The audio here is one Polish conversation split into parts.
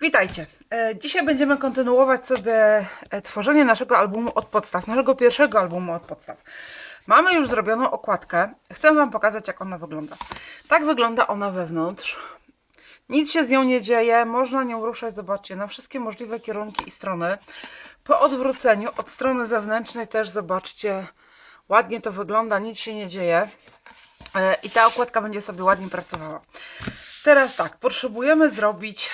Witajcie. E, Dzisiaj będziemy kontynuować sobie e, tworzenie naszego albumu od podstaw, naszego pierwszego albumu od podstaw. Mamy już zrobioną okładkę. Chcę Wam pokazać, jak ona wygląda. Tak wygląda ona wewnątrz. Nic się z nią nie dzieje, można nią ruszać, zobaczcie, na wszystkie możliwe kierunki i strony. Po odwróceniu od strony zewnętrznej też zobaczcie, ładnie to wygląda, nic się nie dzieje. E, I ta okładka będzie sobie ładnie pracowała. Teraz tak, potrzebujemy zrobić,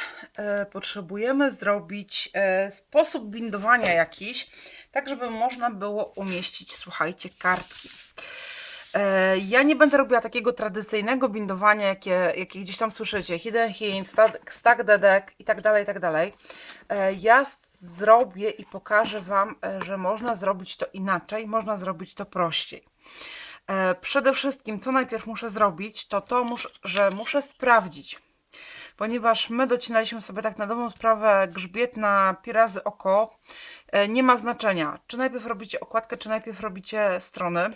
potrzebujemy zrobić e, sposób bindowania jakiś, tak żeby można było umieścić, słuchajcie, kartki. E, ja nie będę robiła takiego tradycyjnego bindowania, jakie, jakie gdzieś tam słyszycie, hidden hint, stack, stack the deck i tak dalej, i tak dalej. E, ja zrobię i pokażę Wam, e, że można zrobić to inaczej, można zrobić to prościej. E, Przede wszystkim, co najpierw muszę zrobić, to to, że muszę sprawdzić, ponieważ my docinaliśmy sobie tak na dobrą sprawę grzbiet na pi razy oko. E, Nie ma znaczenia, czy najpierw robicie okładkę, czy najpierw robicie strony.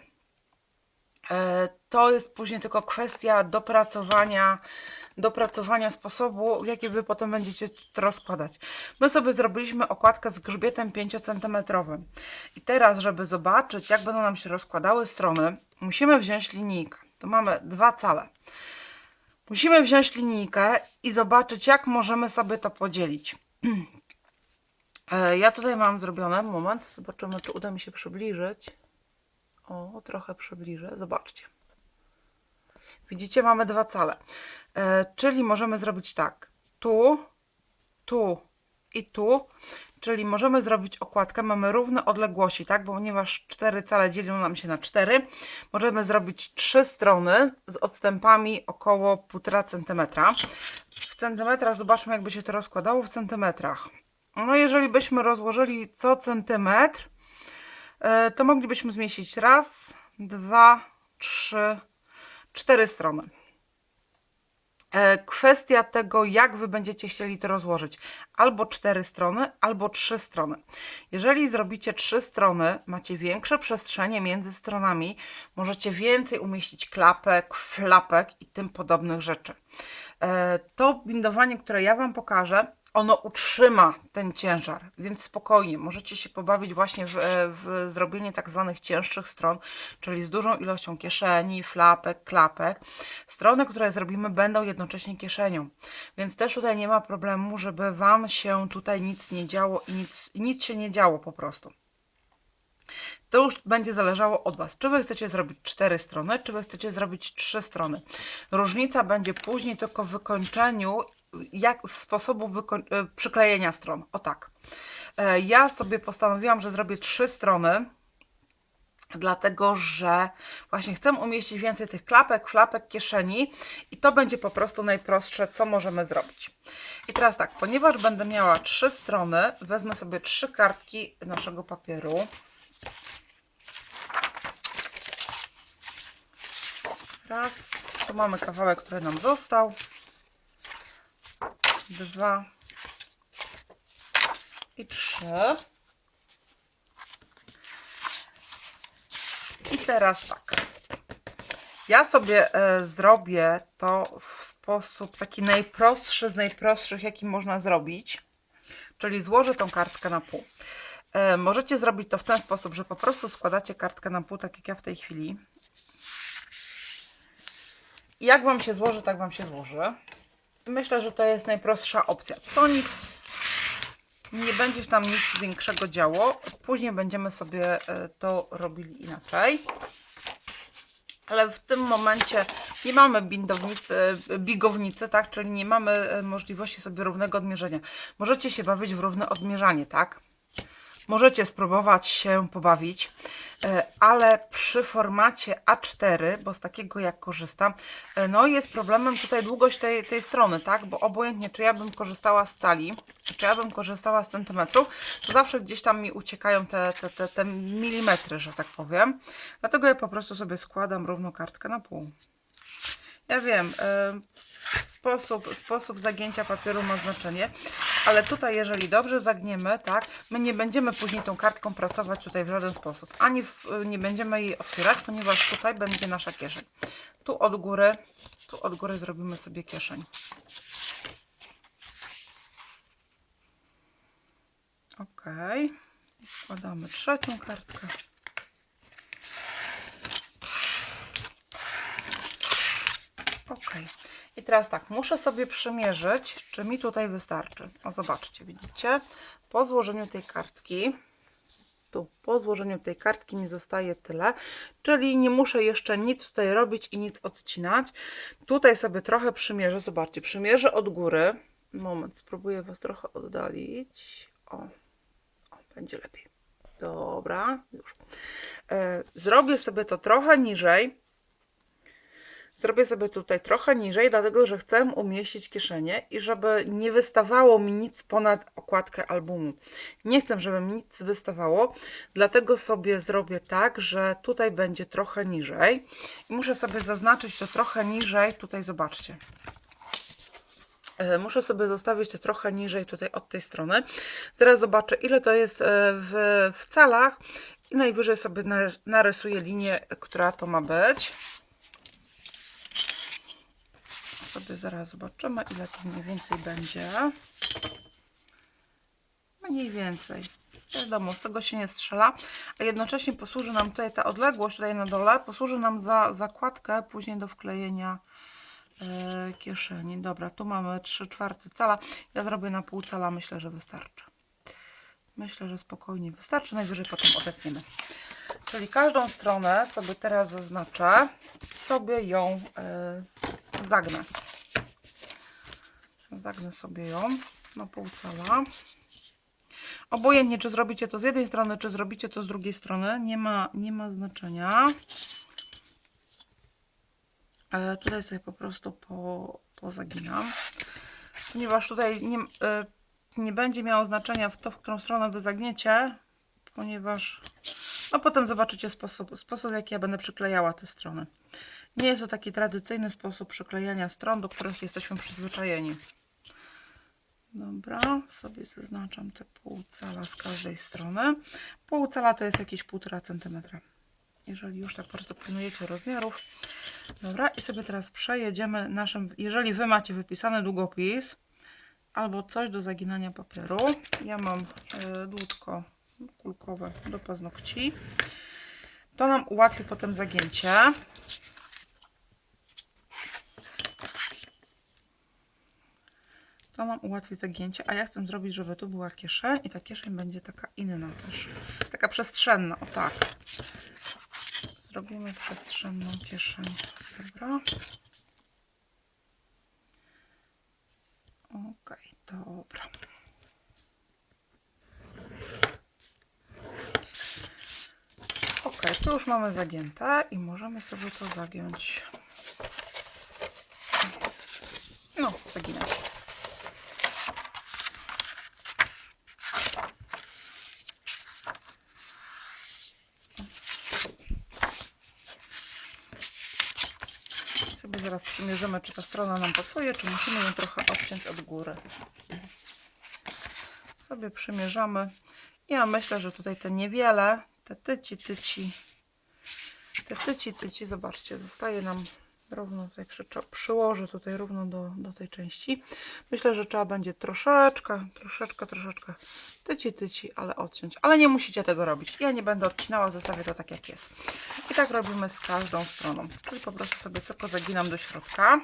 E, To jest później tylko kwestia dopracowania, dopracowania sposobu, w jaki Wy potem będziecie to rozkładać. My sobie zrobiliśmy okładkę z grzbietem 5 cm. I teraz, żeby zobaczyć, jak będą nam się rozkładały strony, musimy wziąć linijkę. Tu mamy dwa cale. Musimy wziąć linijkę i zobaczyć, jak możemy sobie to podzielić. E, Ja tutaj mam zrobione, moment, zobaczymy, czy uda mi się przybliżyć. O, trochę przybliżę. Zobaczcie. Widzicie, mamy dwa cale. E, czyli możemy zrobić tak. Tu, tu i tu. Czyli możemy zrobić okładkę. Mamy równe odległości, tak? Ponieważ cztery cale dzielą nam się na cztery, możemy zrobić trzy strony z odstępami około 1,5 cm. W centymetrach zobaczmy, jakby się to rozkładało w centymetrach. No, jeżeli byśmy rozłożyli co centymetr, E, to moglibyśmy zmieścić raz, dwa, trzy, cztery strony. E, Kwestia tego, jak Wy będziecie chcieli to rozłożyć. Albo cztery strony, albo trzy strony. Jeżeli zrobicie trzy strony, macie większe przestrzenie między stronami, możecie więcej umieścić klapek, flapek i tym podobnych rzeczy. E, To bindowanie, które ja Wam pokażę, ono utrzyma ten ciężar, więc spokojnie możecie się pobawić właśnie w, e, w zrobienie tak zwanych cięższych stron, czyli z dużą ilością kieszeni, flapek, klapek. Strony, które zrobimy, będą jednocześnie kieszenią, więc też tutaj nie ma problemu, żeby Wam się tutaj nic nie działo i nic, nic się nie działo po prostu. To już będzie zależało od Was. Czy Wy chcecie zrobić cztery strony, czy Wy chcecie zrobić trzy strony. Różnica będzie później tylko w wykończeniu, jak sposobu e, przyklejenia stron. O tak. E, Ja sobie postanowiłam, że zrobię trzy strony, dlatego że właśnie chcę umieścić więcej tych klapek, flapek, kieszeni i to będzie po prostu najprostsze, co możemy zrobić. I teraz tak, ponieważ będę miała trzy strony, wezmę sobie trzy kartki naszego papieru. Raz, tu mamy kawałek, który nam został. Dwa i trzy. I teraz tak. Ja sobie e, zrobię to w sposób taki najprostszy z najprostszych, jaki można zrobić. Czyli złożę tą kartkę na pół. E, możecie zrobić to w ten sposób, że po prostu składacie kartkę na pół, tak jak ja w tej chwili. I jak Wam się złoży, tak Wam się złoży. Myślę, że to jest najprostsza opcja. To nic, nie będzie się tam nic większego działo. Później będziemy sobie e, to robili inaczej. Ale w tym momencie nie mamy bindownicy, bigownicy, tak? Czyli nie mamy e, możliwości sobie równego odmierzenia. Możecie się bawić w równe odmierzanie, tak? Możecie spróbować się pobawić, e, ale przy formacie A4, bo z takiego jak korzystam, e, no jest problemem tutaj długość tej, tej strony, tak? Bo obojętnie, czy ja bym korzystała z cali, czy ja bym korzystała z centymetrów, to zawsze gdzieś tam mi uciekają te, te, te, te milimetry, że tak powiem. Dlatego ja po prostu sobie składam równą kartkę na pół. Ja wiem, e, sposób, sposób zagięcia papieru ma znaczenie, ale tutaj jeżeli dobrze zagniemy, tak, my nie będziemy później tą kartką pracować tutaj w żaden sposób. Ani w, nie będziemy jej otwierać, ponieważ tutaj będzie nasza kieszeń. Tu od góry, tu od góry zrobimy sobie kieszeń. I składamy trzecią kartkę. Ok. I teraz tak, muszę sobie przymierzyć, czy mi tutaj wystarczy. O, zobaczcie, widzicie? Po złożeniu tej kartki, tu po złożeniu tej kartki mi zostaje tyle, czyli nie muszę jeszcze nic tutaj robić i nic odcinać. Tutaj sobie trochę przymierzę, zobaczcie, przymierzę od góry. Moment, spróbuję Was trochę oddalić. O, o będzie lepiej. Dobra, już. E, zrobię sobie to trochę niżej. Zrobię sobie tutaj trochę niżej, dlatego że chcę umieścić kieszenie i żeby nie wystawało mi nic ponad okładkę albumu. Nie chcę, żeby mi nic wystawało, dlatego sobie zrobię tak, że tutaj będzie trochę niżej. I muszę sobie zaznaczyć to trochę niżej, tutaj zobaczcie. E, Muszę sobie zostawić to trochę niżej tutaj od tej strony. Zaraz zobaczę, ile to jest e, w, w calach i najwyżej sobie narys- narysuję linię, która to ma być. Sobie zaraz zobaczymy, ile to mniej więcej będzie. Mniej więcej. Wiadomo, z tego się nie strzela, a jednocześnie posłuży nam tutaj ta odległość tutaj na dole, posłuży nam za zakładkę później do wklejenia e, kieszeni. Dobra, tu mamy 3 czwarte cala. Ja zrobię na pół cala, myślę, że wystarczy. Myślę, że spokojnie wystarczy, najwyżej potem odetniemy. Czyli każdą stronę sobie teraz zaznaczę, sobie ją e, zagnę. Zagnę sobie ją na pół cala. Obojętnie, czy zrobicie to z jednej strony, czy zrobicie to z drugiej strony, nie ma, nie ma znaczenia. E, tutaj sobie po prostu po, pozaginam. Ponieważ tutaj nie, e, nie będzie miało znaczenia w to, w którą stronę wy zagniecie, ponieważ no potem zobaczycie sposób, sposób, w jaki ja będę przyklejała te strony. Nie jest to taki tradycyjny sposób przyklejania stron, do których jesteśmy przyzwyczajeni. Dobra, sobie zaznaczam te pół cala z każdej strony. Pół cala to jest jakieś 1,5 cm. Jeżeli już tak bardzo pilnujecie rozmiarów. Dobra, i sobie teraz przejedziemy naszym, jeżeli Wy macie wypisany długopis albo coś do zaginania papieru. Ja mam y, dłutko kulkowe do paznokci. To nam ułatwi potem zagięcie. To nam ułatwi zagięcie, a ja chcę zrobić, żeby tu była kieszeń i ta kieszeń będzie taka inna też. Taka przestrzenna, o tak. Zrobimy przestrzenną kieszeń. Dobra. Okej, dobra. Ok, tu już mamy zagięte i możemy sobie to zagiąć. No, zaginać. Sobie zaraz przymierzymy, czy ta strona nam pasuje, czy musimy ją trochę obciąć od góry. Sobie przymierzamy. Ja myślę, że tutaj te niewiele, te tyci, tyci, te tyci, tyci, zobaczcie, zostaje nam równo tutaj, przy, przyłożę tutaj równo do, do tej części. Myślę, że trzeba będzie troszeczkę, troszeczkę, troszeczkę tyci, tyci, ale odciąć. Ale nie musicie tego robić. Ja nie będę odcinała, zostawię to tak jak jest. I tak robimy z każdą stroną. Czyli po prostu sobie tylko zaginam do środka.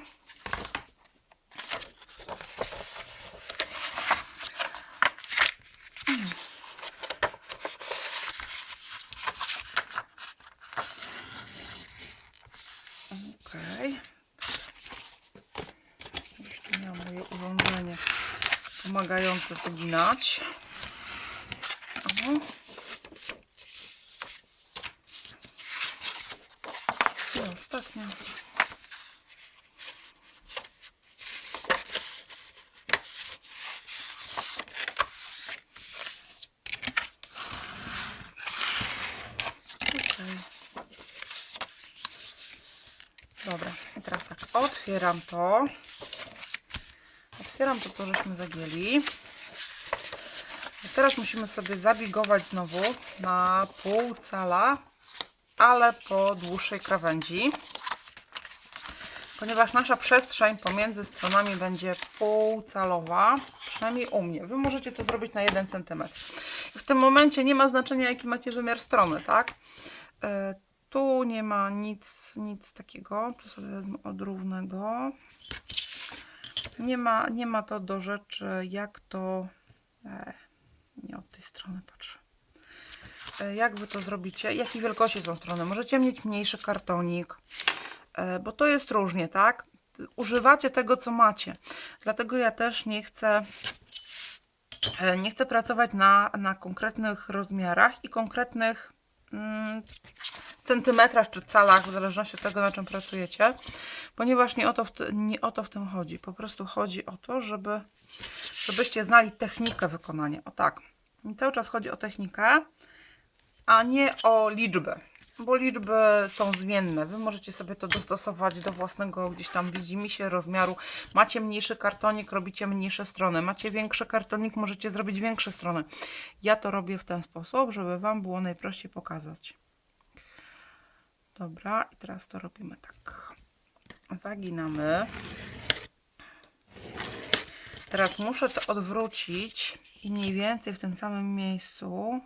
Okej. Już tu miałam moje urządzenie pomagające zaginać. O. I ostatnia. Dobra, i teraz tak, otwieram to. Otwieram to, co żeśmy zagięli. Teraz musimy sobie zabigować znowu na pół cala, ale po dłuższej krawędzi. Ponieważ nasza przestrzeń pomiędzy stronami będzie półcalowa, przynajmniej u mnie. Wy możecie to zrobić na 1 cm. W tym momencie nie ma znaczenia, jaki macie wymiar strony, tak? E, tu nie ma nic, nic takiego. Tu sobie wezmę od równego. Nie ma, nie ma to do rzeczy, jak to. E, nie od tej strony patrzę. E, jak wy to zrobicie? Jakiej wielkości są strony? Możecie mieć mniejszy kartonik, e, bo to jest różnie, tak? Używacie tego, co macie. Dlatego ja też nie chcę E, nie chcę pracować na, na konkretnych rozmiarach i konkretnych mm, centymetrach czy calach, w zależności od tego, na czym pracujecie, ponieważ nie o to w, nie o to w tym chodzi. Po prostu chodzi o to, żeby, żebyście znali technikę wykonania. O tak. I cały czas chodzi o technikę, a nie o liczby, bo liczby są zmienne. Wy możecie sobie to dostosować do własnego gdzieś tam widzimisię, rozmiaru. Macie mniejszy kartonik, robicie mniejsze strony. Macie większy kartonik, możecie zrobić większe strony. Ja to robię w ten sposób, żeby Wam było najprościej pokazać. Dobra, i teraz to robimy tak. Zaginamy. Teraz muszę to odwrócić i mniej więcej w tym samym miejscu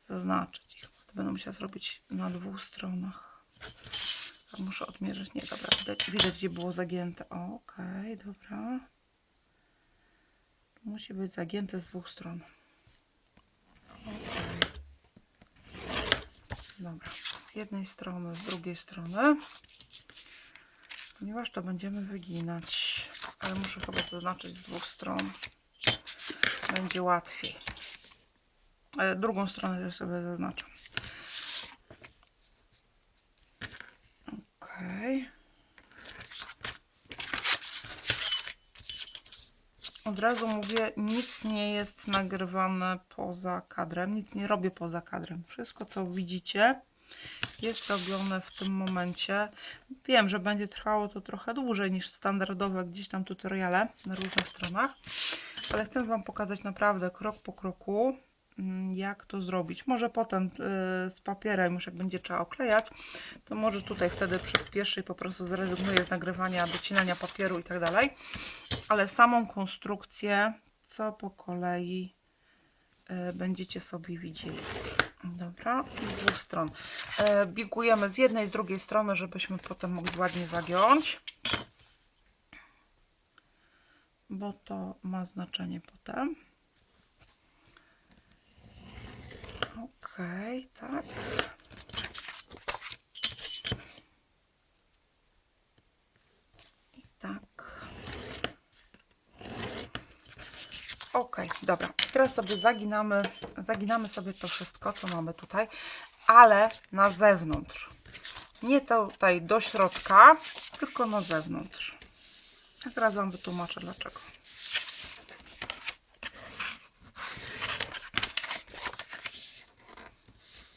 zaznaczyć. To będę musiała zrobić na dwóch stronach. Muszę odmierzyć. Nie, dobra, widać, widać gdzie było zagięte. Okej, dobra. Musi być zagięte z dwóch stron. Dobra, jednej strony, z drugiej strony. Ponieważ to będziemy wyginać. Ale muszę chyba zaznaczyć z dwóch stron. Będzie łatwiej. E, Drugą stronę też sobie zaznaczam. Okej. Od razu mówię, nic nie jest nagrywane poza kadrem, nic nie robię poza kadrem. Wszystko, co widzicie, jest robione w tym momencie. Wiem, że będzie trwało to trochę dłużej niż standardowe gdzieś tam tutoriale na różnych stronach, ale chcę Wam pokazać naprawdę krok po kroku, mm, jak to zrobić. Może potem y, z papierem, już jak będzie trzeba oklejać, to może tutaj wtedy przyspieszy i po prostu zrezygnuję z nagrywania, docinania papieru i tak dalej. Ale samą konstrukcję, co po kolei y, będziecie sobie widzieli. Dobra, i z dwóch stron. E, Bigujemy z jednej, z drugiej strony, żebyśmy potem mogli ładnie zagiąć. Bo to ma znaczenie potem. Okej, tak. I tak. Ok, dobra. Teraz sobie zaginamy, zaginamy sobie to wszystko, co mamy tutaj, ale na zewnątrz. Nie tutaj do środka, tylko na zewnątrz. Zaraz Wam wytłumaczę dlaczego.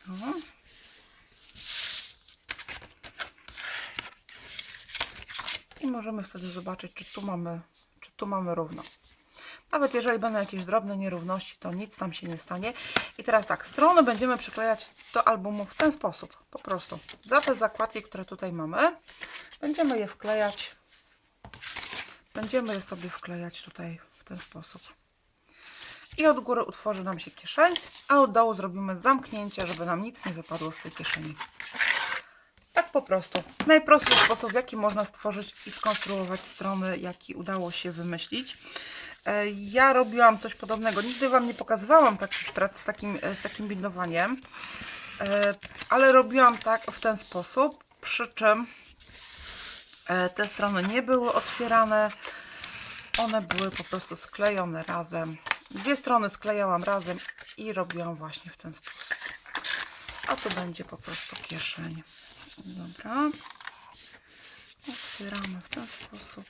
O. I możemy wtedy zobaczyć, czy tu mamy, czy tu mamy równo. Nawet jeżeli będą jakieś drobne nierówności, to nic tam się nie stanie. I teraz tak, strony będziemy przyklejać do albumu w ten sposób. Po prostu za te zakładki, które tutaj mamy, będziemy je wklejać. Będziemy je sobie wklejać tutaj w ten sposób. I od góry utworzy nam się kieszeń, a od dołu zrobimy zamknięcie, żeby nam nic nie wypadło z tej kieszeni. Tak po prostu. Najprostszy sposób, w jaki można stworzyć i skonstruować strony, jaki udało się wymyślić. E, Ja robiłam coś podobnego. Nigdy Wam nie pokazywałam takich prac z takim, z takim bindowaniem, e, ale robiłam tak w ten sposób, przy czym e, te strony nie były otwierane, one były po prostu sklejone razem. Dwie strony sklejałam razem i robiłam właśnie w ten sposób. A tu będzie po prostu kieszeń. Dobra. Otwieramy w ten sposób.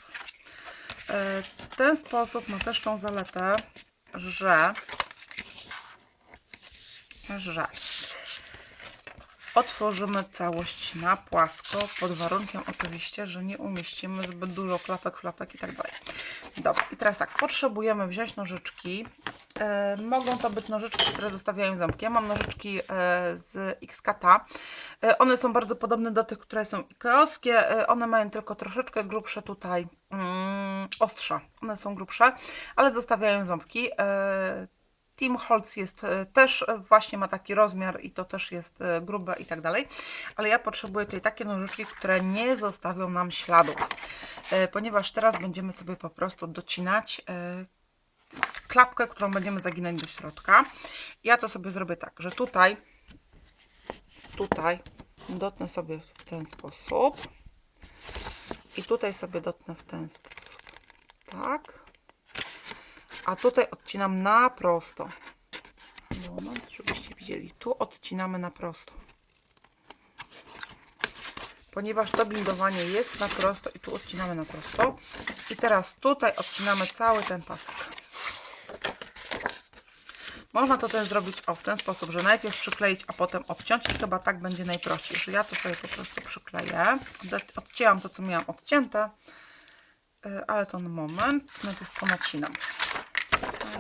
E, Ten sposób ma też tą zaletę, że że otworzymy całość na płasko, pod warunkiem oczywiście, że nie umieścimy zbyt dużo klapek, flapek i tak dalej. Dobra, i teraz tak, potrzebujemy wziąć nożyczki. E, mogą to być nożyczki, które zostawiają ząbki. Ja mam nożyczki e, z Xkata. E, one są bardzo podobne do tych, które są ikeowskie. One mają tylko troszeczkę grubsze tutaj mm, ostrza. One są grubsze, ale zostawiają ząbki. Team Holz jest też właśnie ma taki rozmiar i to też jest grube i tak dalej, ale ja potrzebuję tutaj takie nożyczki, które nie zostawią nam śladów, ponieważ teraz będziemy sobie po prostu docinać klapkę, którą będziemy zaginać do środka. Ja to sobie zrobię tak, że tutaj tutaj dotnę sobie w ten sposób i tutaj sobie dotnę w ten sposób. Tak. A tutaj odcinam na prosto. Moment, żebyście widzieli. Tu odcinamy na prosto. Ponieważ to bindowanie jest na prosto i tu odcinamy na prosto. I teraz tutaj odcinamy cały ten pasek. Można to też zrobić o, w ten sposób, że najpierw przykleić, a potem obciąć i chyba tak będzie najprościej, że ja to sobie po prostu przykleję. Od- Odcięłam to, co miałam odcięte, y, ale to na moment. Najpierw ponacinam.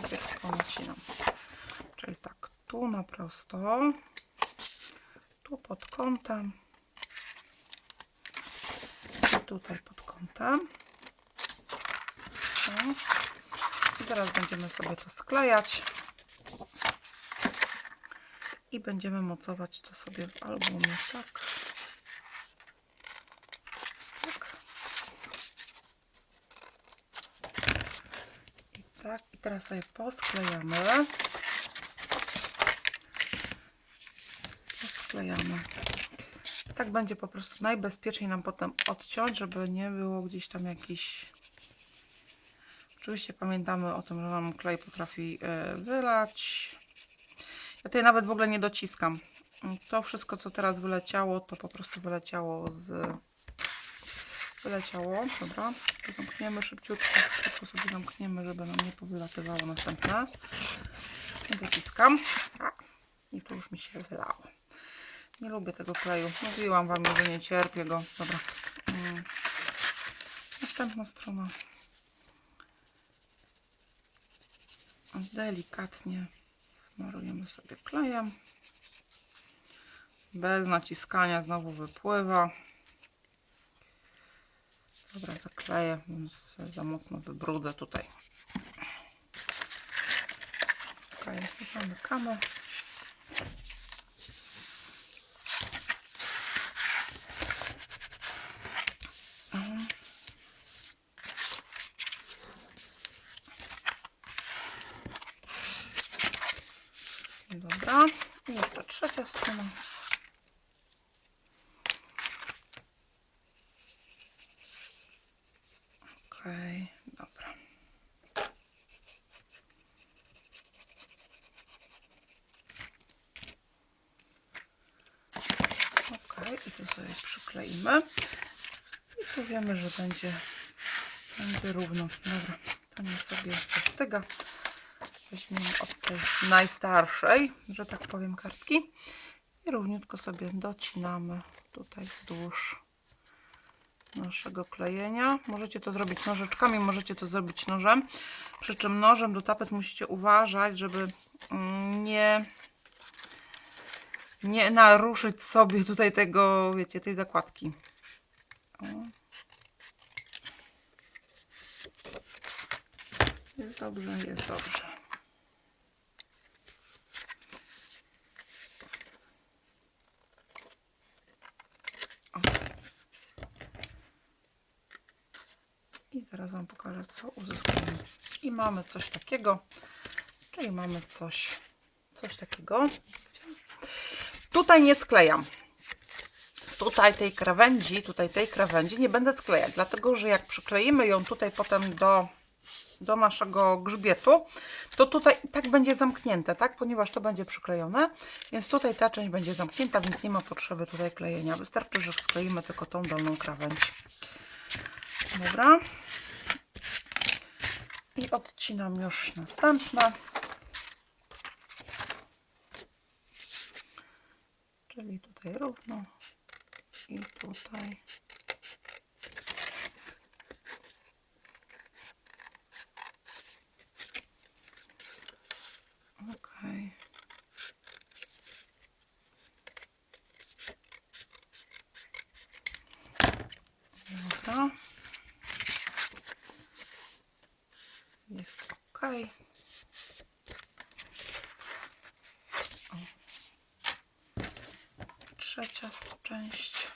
Najpierw ponacinam. Czyli tak, tu na prosto, tu pod kątem tutaj pod kątem. I zaraz będziemy sobie to sklejać i będziemy mocować to sobie w albumie, tak. Tak. I tak, i teraz sobie posklejamy. Posklejamy. Tak będzie po prostu najbezpieczniej nam potem odciąć, żeby nie było gdzieś tam jakiś Oczywiście pamiętamy o tym, że nam klej potrafi e, wylać. Ja tutaj nawet w ogóle nie dociskam. To wszystko, co teraz wyleciało, to po prostu wyleciało z... Wyleciało, dobra. To zamkniemy szybciutko, szybko sobie zamkniemy, żeby nam nie powylatywało następne. Nie dociskam. I tu już mi się wylało. Nie lubię tego kleju. Mówiłam Wam, że nie cierpię go. Dobra. Mm. Następna strona. delikatnie smarujemy sobie klejem. Bez naciskania znowu wypływa. Dobra, zakleję, więc za mocno wybrudzę tutaj. Ok, zamykamy. Mhm. Dobra, i jeszcze strona. Okej, dobra. Okej, i tu sobie przykleimy. I tu wiemy, że będzie, będzie równo. Dobra, to nie sobie zastyga. Weźmiemy od tej najstarszej, że tak powiem, kartki. Równiutko sobie docinamy tutaj wzdłuż naszego klejenia. Możecie to zrobić nożyczkami, możecie to zrobić nożem. Przy czym nożem do tapet musicie uważać, żeby mm, nie, nie naruszyć sobie tutaj tego, wiecie, tej zakładki. Jest dobrze, jest dobrze. O. I zaraz Wam pokażę, co uzyskamy. I mamy coś takiego, czyli mamy coś, coś takiego. Tutaj nie sklejam. Tutaj tej krawędzi, tutaj tej krawędzi nie będę sklejać, dlatego że jak przykleimy ją tutaj potem do, do naszego grzbietu, to tutaj i tak będzie zamknięte, tak? Ponieważ to będzie przyklejone, więc tutaj ta część będzie zamknięta, więc nie ma potrzeby tutaj klejenia. Wystarczy, że skleimy tylko tą dolną krawędź. Dobra. I odcinam już następne. Czyli tutaj równo i tutaj. Okej. Dobra. tutaj. Trzecia część.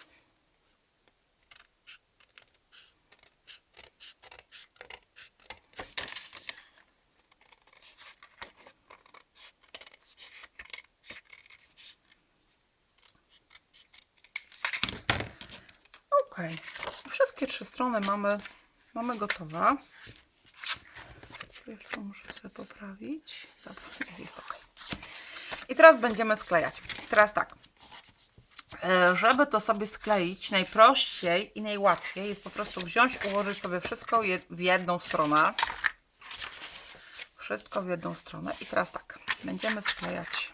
Ok, wszystkie trzy strony mamy, mamy gotowe poprawić. Dobra, jest ok. I teraz będziemy sklejać. Teraz tak. E, Żeby to sobie skleić, najprościej i najłatwiej jest po prostu wziąć, ułożyć sobie wszystko w jedną stronę. Wszystko w jedną stronę. I teraz tak, będziemy sklejać.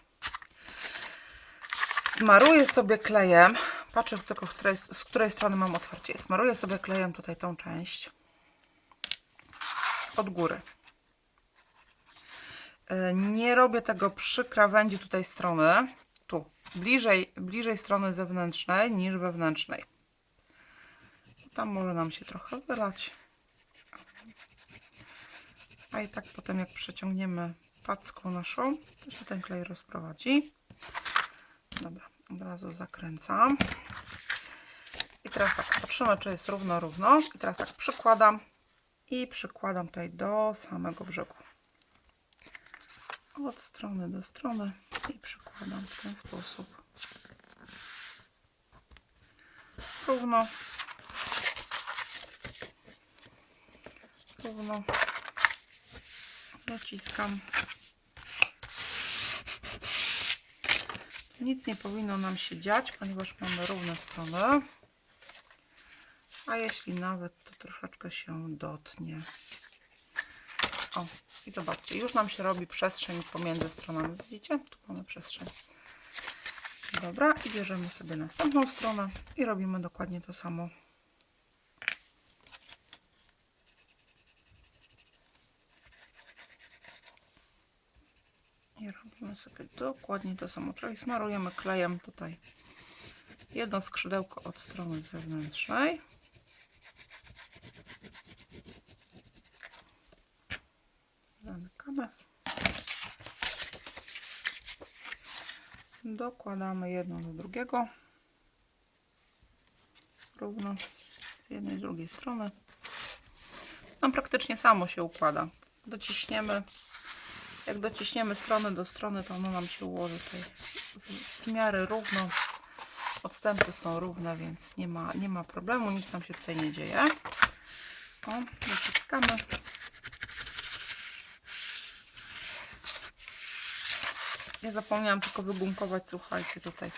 Smaruję sobie klejem. Patrzę tylko, której, z której strony mam otwarcie. Smaruję sobie klejem tutaj tą część. Od góry. E, Nie robię tego przy krawędzi tutaj strony. Tu. Bliżej, bliżej strony zewnętrznej niż wewnętrznej. Tam może nam się trochę wylać. A i tak potem jak przeciągniemy packą naszą, to się ten klej rozprowadzi. Dobra, od razu zakręcam. I teraz tak, patrzymy czy jest równo, równo. I teraz tak przykładam i przykładam tutaj do samego brzegu. Od strony do strony i przykładam w ten sposób. Równo. Równo. Dociskam. Nic nie powinno nam się dziać, ponieważ mamy równe strony. A jeśli nawet, to troszeczkę się dotnie. O, i zobaczcie, już nam się robi przestrzeń pomiędzy stronami. Widzicie? Tu mamy przestrzeń. Dobra, i bierzemy sobie następną stronę i robimy dokładnie to samo. I robimy sobie dokładnie to samo, czyli smarujemy klejem tutaj jedno skrzydełko od strony zewnętrznej. Zamykamy. Dokładamy jedno do drugiego. Równo z jednej i drugiej strony. Nam praktycznie samo się układa. Dociśniemy. Jak dociśniemy strony do strony, to ono nam się ułoży tutaj w, miarę równo. Odstępy są równe, więc nie ma, nie ma problemu, nic nam się tutaj nie dzieje. O, dociskamy. Ja zapomniałam tylko wygumkować, słuchajcie, tutaj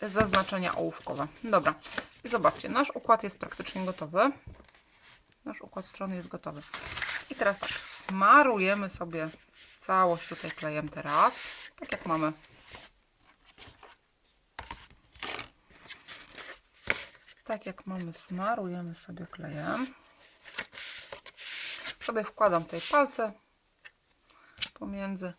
te, zaznaczenia ołówkowe. Dobra, i zobaczcie, nasz układ jest praktycznie gotowy. Nasz układ strony jest gotowy. I teraz tak, smarujemy sobie całość tutaj klejem teraz, tak jak mamy. Tak jak mamy, smarujemy sobie klejem. Sobie wkładam tutaj palce pomiędzy.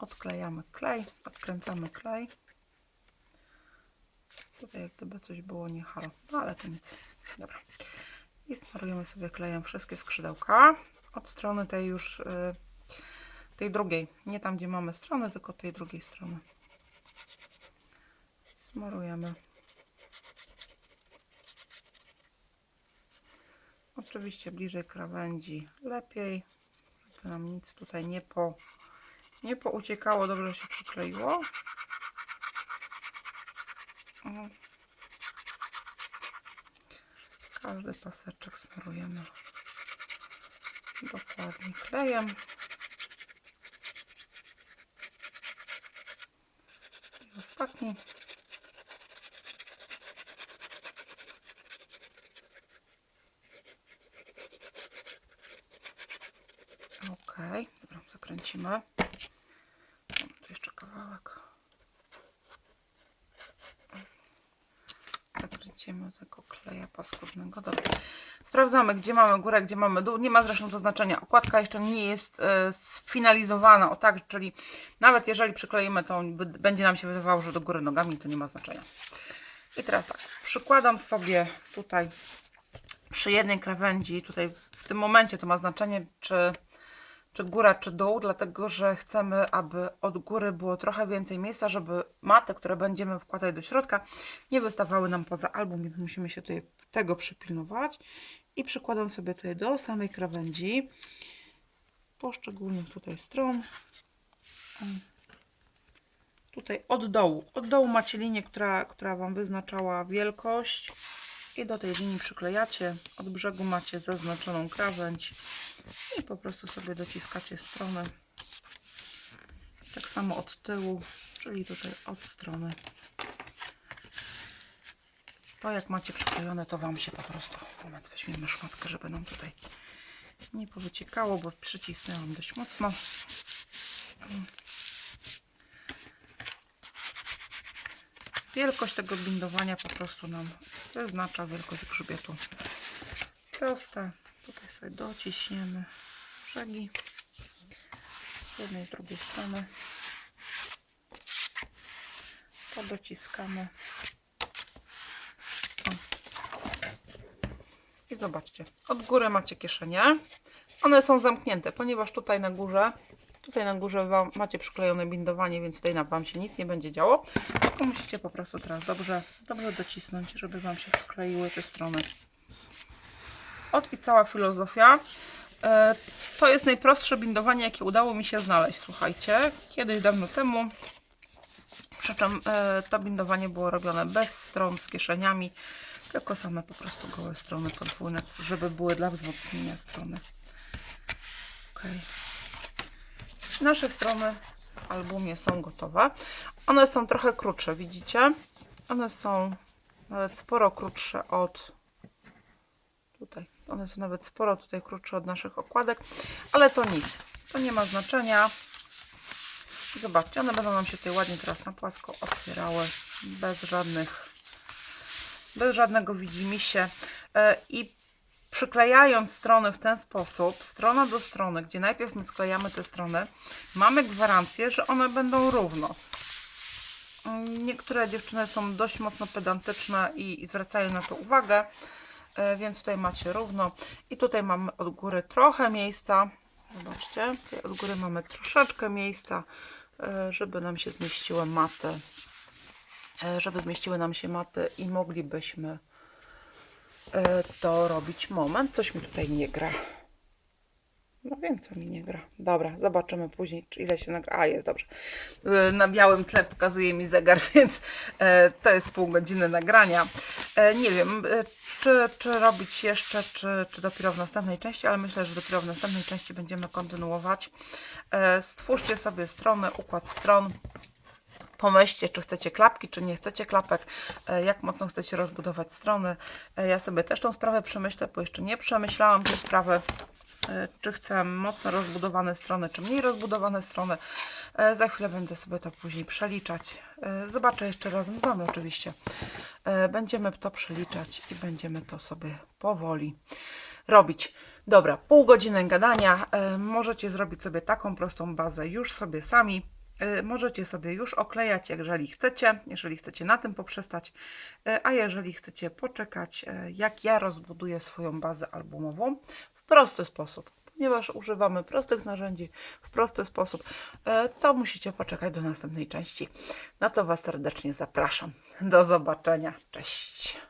Odklejamy klej, odkręcamy klej. Tutaj jak gdyby coś było nie halo, no ale to nic. Dobra. I smarujemy sobie klejem wszystkie skrzydełka od strony tej już, y, tej drugiej. Nie tam, gdzie mamy strony, tylko tej drugiej strony. Smarujemy. Oczywiście bliżej krawędzi lepiej, żeby nam nic tutaj nie po nie pouciekało, dobrze się przykleiło. Każdy paseczek smarujemy dokładnie klejem. I ostatni. Ok, dobra, zakręcimy. Kawałek. Zakręcimy tego kleja paskudnego. Dobra. Sprawdzamy, gdzie mamy górę, gdzie mamy dół. Nie ma zresztą to znaczenia. Okładka jeszcze nie jest e, sfinalizowana. O tak, czyli nawet jeżeli przykleimy, to będzie nam się wydawało, że do góry nogami, to nie ma znaczenia. I teraz tak, przykładam sobie tutaj przy jednej krawędzi, tutaj w tym momencie to ma znaczenie, czy, czy góra, czy dół, dlatego że chcemy, aby od góry było trochę więcej miejsca, żeby maty, które będziemy wkładać do środka, nie wystawały nam poza album, więc musimy się tutaj tego przypilnować. I przykładam sobie tutaj do samej krawędzi poszczególnych tutaj stron. tutaj od dołu. Od dołu macie linię, która, która Wam wyznaczała wielkość i do tej linii przyklejacie. Od brzegu macie zaznaczoną krawędź i po prostu sobie dociskacie stronę. Tak samo od tyłu, czyli tutaj od strony. To jak macie przyklejone, to Wam się po prostu... Moment, weźmiemy szmatkę, żeby nam tutaj nie powyciekało, bo przycisnęłam dość mocno. Wielkość tego bindowania po prostu nam wyznacza wielkość grzbietu. Proste. Tutaj sobie dociśniemy brzegi z jednej i z drugiej strony. To dociskamy. I zobaczcie, od góry macie kieszenie. One są zamknięte, ponieważ tutaj na górze, tutaj na górze wam, macie przyklejone bindowanie, więc tutaj na Wam się nic nie będzie działo. Tylko musicie po prostu teraz dobrze, dobrze docisnąć, żeby Wam się przykleiły te strony. Od i cała filozofia. E, To jest najprostsze bindowanie, jakie udało mi się znaleźć. Słuchajcie, kiedyś dawno temu przy czym e, to bindowanie było robione bez stron z kieszeniami, tylko same po prostu gołe strony podwójne, żeby były dla wzmocnienia strony. Okay. Nasze strony w albumie są gotowe. One są trochę krótsze, widzicie? One są nawet sporo krótsze od tutaj. One są nawet sporo tutaj krótsze od naszych okładek, ale to nic. To nie ma znaczenia. Zobaczcie, one będą nam się tutaj ładnie teraz na płasko otwierały, bez żadnych, bez żadnego widzimisię. E, I przyklejając strony w ten sposób, strona do strony, gdzie najpierw my sklejamy te strony, mamy gwarancję, że one będą równo. Mm, Niektóre dziewczyny są dość mocno pedantyczne i, i zwracają na to uwagę, więc tutaj macie równo. I tutaj mamy od góry trochę miejsca. Zobaczcie, tutaj od góry mamy troszeczkę miejsca, e, żeby nam się zmieściły maty. E, Żeby zmieściły nam się maty i moglibyśmy e, to robić. Moment, coś mi tutaj nie gra. No wiem, co mi nie gra. Dobra, zobaczymy później, ile się nagra. A, jest dobrze. E, Na białym tle pokazuje mi zegar, więc e, to jest pół godziny nagrania. E, Nie wiem, czy, czy robić jeszcze, czy, czy dopiero w następnej części, ale myślę, że dopiero w następnej części będziemy kontynuować. Stwórzcie sobie strony, układ stron. Pomyślcie, czy chcecie klapki, czy nie chcecie klapek, jak mocno chcecie rozbudować strony. Ja sobie też tą sprawę przemyślę, bo jeszcze nie przemyślałam tej sprawy, czy chcę mocno rozbudowane strony, czy mniej rozbudowane strony. E, Za chwilę będę sobie to później przeliczać. E, Zobaczę jeszcze razem z Wami oczywiście. E, Będziemy to przeliczać i będziemy to sobie powoli robić. Dobra, pół godziny gadania. E, Możecie zrobić sobie taką prostą bazę już sobie sami. Możecie sobie już oklejać, jeżeli chcecie, jeżeli chcecie na tym poprzestać, a jeżeli chcecie poczekać, jak ja rozbuduję swoją bazę albumową prosty sposób, ponieważ używamy prostych narzędzi w prosty sposób, y, to musicie poczekać do następnej części, na co Was serdecznie zapraszam. Do zobaczenia. Cześć.